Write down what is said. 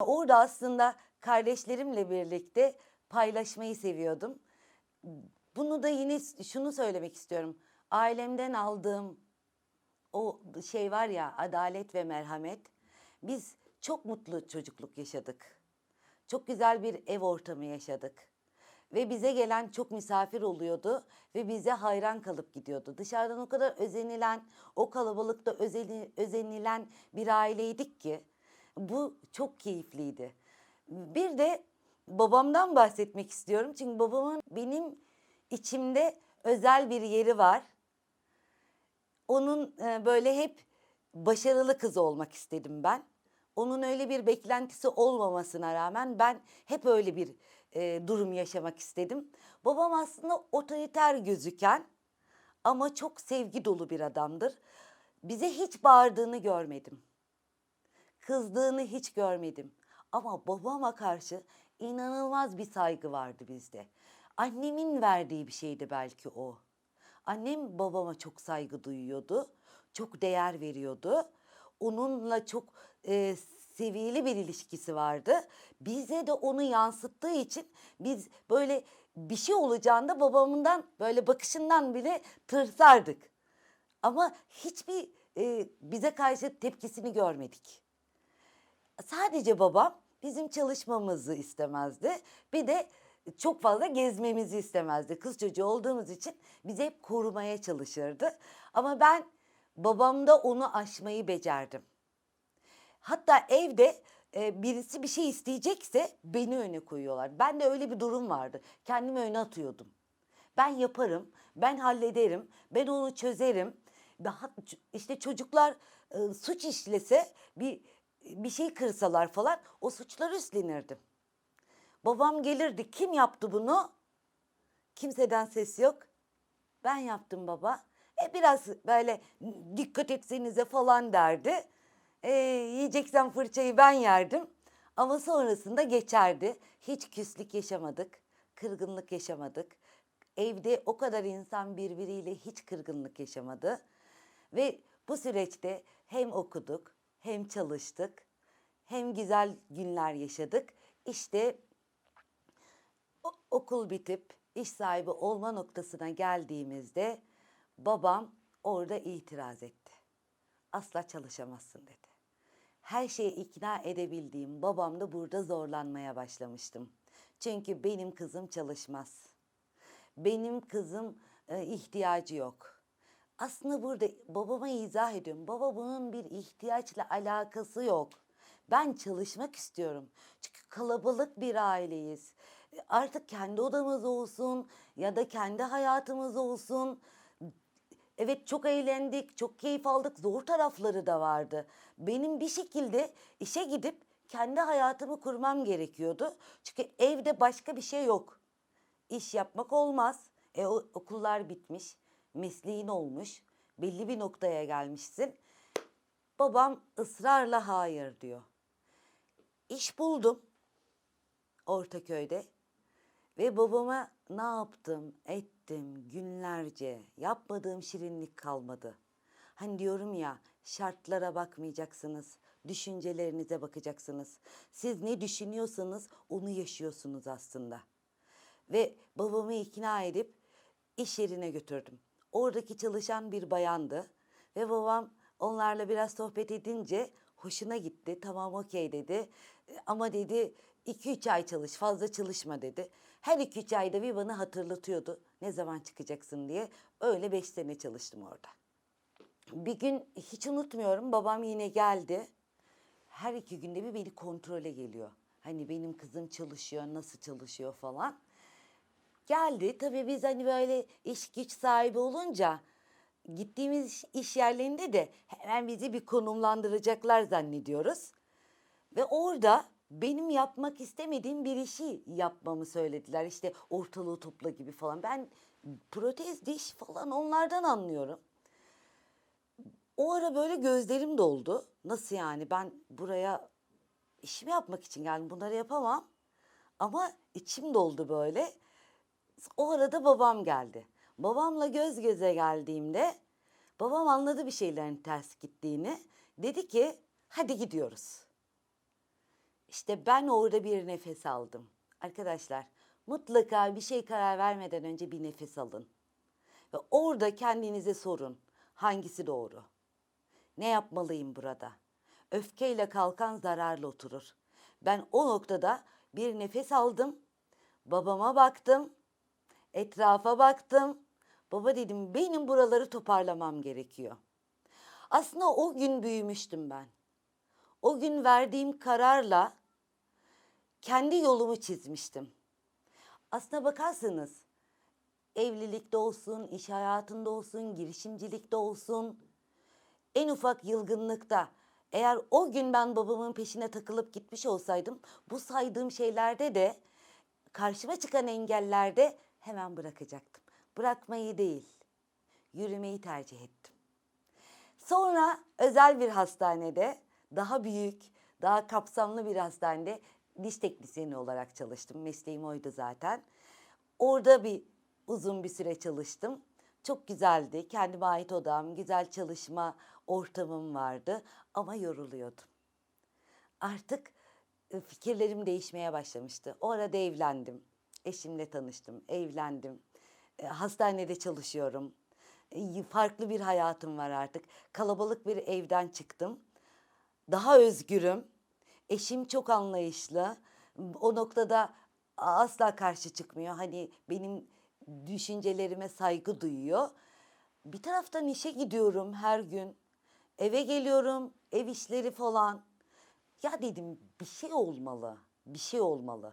Orada aslında kardeşlerimle birlikte paylaşmayı seviyordum. Bunu da yine şunu söylemek istiyorum. Ailemden aldığım o şey var ya adalet ve merhamet. Biz çok mutlu çocukluk yaşadık. Çok güzel bir ev ortamı yaşadık. Ve bize gelen çok misafir oluyordu ve bize hayran kalıp gidiyordu. Dışarıdan o kadar özenilen, o kalabalıkta özeni- özenilen bir aileydik ki bu çok keyifliydi. Bir de babamdan bahsetmek istiyorum. Çünkü babamın benim içimde özel bir yeri var. Onun e, böyle hep başarılı kız olmak istedim ben. Onun öyle bir beklentisi olmamasına rağmen ben hep öyle bir e, durum yaşamak istedim. Babam aslında otoriter gözüken ama çok sevgi dolu bir adamdır. Bize hiç bağırdığını görmedim. Kızdığını hiç görmedim. Ama babama karşı inanılmaz bir saygı vardı bizde. Annemin verdiği bir şeydi belki o. Annem babama çok saygı duyuyordu. Çok değer veriyordu. Onunla çok e, seviyeli bir ilişkisi vardı. Bize de onu yansıttığı için biz böyle bir şey olacağında babamından böyle bakışından bile tırsardık. Ama hiçbir e, bize karşı tepkisini görmedik. Sadece babam bizim çalışmamızı istemezdi. Bir de çok fazla gezmemizi istemezdi. Kız çocuğu olduğumuz için bizi hep korumaya çalışırdı. Ama ben babamda onu aşmayı becerdim. Hatta evde e, birisi bir şey isteyecekse beni öne koyuyorlar. Ben de öyle bir durum vardı. Kendimi öne atıyordum. Ben yaparım, ben hallederim, ben onu çözerim. Daha işte çocuklar e, suç işlese bir bir şey kırsalar falan o suçları üstlenirdim. Babam gelirdi. Kim yaptı bunu? Kimseden ses yok. Ben yaptım baba. E biraz böyle dikkat etsenize falan derdi. E, yiyeceksen fırçayı ben yerdim. Ama sonrasında geçerdi. Hiç küslük yaşamadık. Kırgınlık yaşamadık. Evde o kadar insan birbiriyle hiç kırgınlık yaşamadı. Ve bu süreçte hem okuduk, hem çalıştık, hem güzel günler yaşadık. İşte okul bitip iş sahibi olma noktasına geldiğimizde babam orada itiraz etti. Asla çalışamazsın dedi. Her şeye ikna edebildiğim babam da burada zorlanmaya başlamıştım. Çünkü benim kızım çalışmaz. Benim kızım e, ihtiyacı yok. Aslında burada babama izah ediyorum. Baba bunun bir ihtiyaçla alakası yok. Ben çalışmak istiyorum. Çünkü kalabalık bir aileyiz. E, Artık kendi odamız olsun ya da kendi hayatımız olsun. Evet çok eğlendik, çok keyif aldık. Zor tarafları da vardı. Benim bir şekilde işe gidip kendi hayatımı kurmam gerekiyordu. Çünkü evde başka bir şey yok. İş yapmak olmaz. E, okullar bitmiş, mesleğin olmuş, belli bir noktaya gelmişsin. Babam ısrarla hayır diyor. İş buldum Ortaköy'de ve babama ne yaptım, ettim günlerce. Yapmadığım şirinlik kalmadı. Hani diyorum ya şartlara bakmayacaksınız, düşüncelerinize bakacaksınız. Siz ne düşünüyorsanız onu yaşıyorsunuz aslında. Ve babamı ikna edip iş yerine götürdüm. Oradaki çalışan bir bayandı ve babam onlarla biraz sohbet edince hoşuna gitti. Tamam okey dedi. E, Ama dedi 2-3 ay çalış fazla çalışma dedi. Her 2-3 ayda bir bana hatırlatıyordu ne zaman çıkacaksın diye. Öyle 5 sene çalıştım orada. Bir gün hiç unutmuyorum babam yine geldi. Her iki günde bir beni kontrole geliyor. Hani benim kızım çalışıyor, nasıl çalışıyor falan. Geldi. Tabii biz hani böyle iş güç sahibi olunca gittiğimiz iş- yerlerinde de hemen bizi bir konumlandıracaklar zannediyoruz. Ve orada benim yapmak istemediğim bir işi yapmamı söylediler. İşte ortalığı topla gibi falan. Ben protez diş falan onlardan anlıyorum. O ara böyle gözlerim doldu. Nasıl yani ben buraya işimi yapmak için geldim. Bunları yapamam. Ama içim doldu böyle. O arada babam geldi. Babamla göz göze geldiğimde babam anladı bir şeylerin ters gittiğini. Dedi ki hadi gidiyoruz. İşte ben orada bir nefes aldım. Arkadaşlar mutlaka bir şey karar vermeden önce bir nefes alın. Ve orada kendinize sorun. Hangisi doğru? Ne yapmalıyım burada? Öfkeyle kalkan zararla oturur. Ben o noktada bir nefes aldım. Babama baktım. Etrafa baktım. Baba dedim benim buraları toparlamam gerekiyor. Aslında o gün büyümüştüm ben. O gün verdiğim kararla kendi yolumu çizmiştim. Aslına bakarsanız evlilikte olsun, iş hayatında olsun, girişimcilikte olsun, en ufak yılgınlıkta eğer o gün ben babamın peşine takılıp gitmiş olsaydım bu saydığım şeylerde de karşıma çıkan engellerde hemen bırakacaktım. Bırakmayı değil, yürümeyi tercih ettim. Sonra özel bir hastanede, daha büyük, daha kapsamlı bir hastanede diş teknisyeni olarak çalıştım. Mesleğim oydu zaten. Orada bir uzun bir süre çalıştım. Çok güzeldi. Kendime ait odam, güzel çalışma ortamım vardı ama yoruluyordum. Artık e, fikirlerim değişmeye başlamıştı. O arada evlendim. Eşimle tanıştım, evlendim. E, Hastanede çalışıyorum. E, Farklı bir hayatım var artık. Kalabalık bir evden çıktım. Daha özgürüm. Eşim çok anlayışlı. O noktada asla karşı çıkmıyor. Hani benim düşüncelerime saygı duyuyor. Bir taraftan işe gidiyorum her gün. Eve geliyorum, ev işleri falan. Ya dedim bir şey olmalı, bir şey olmalı.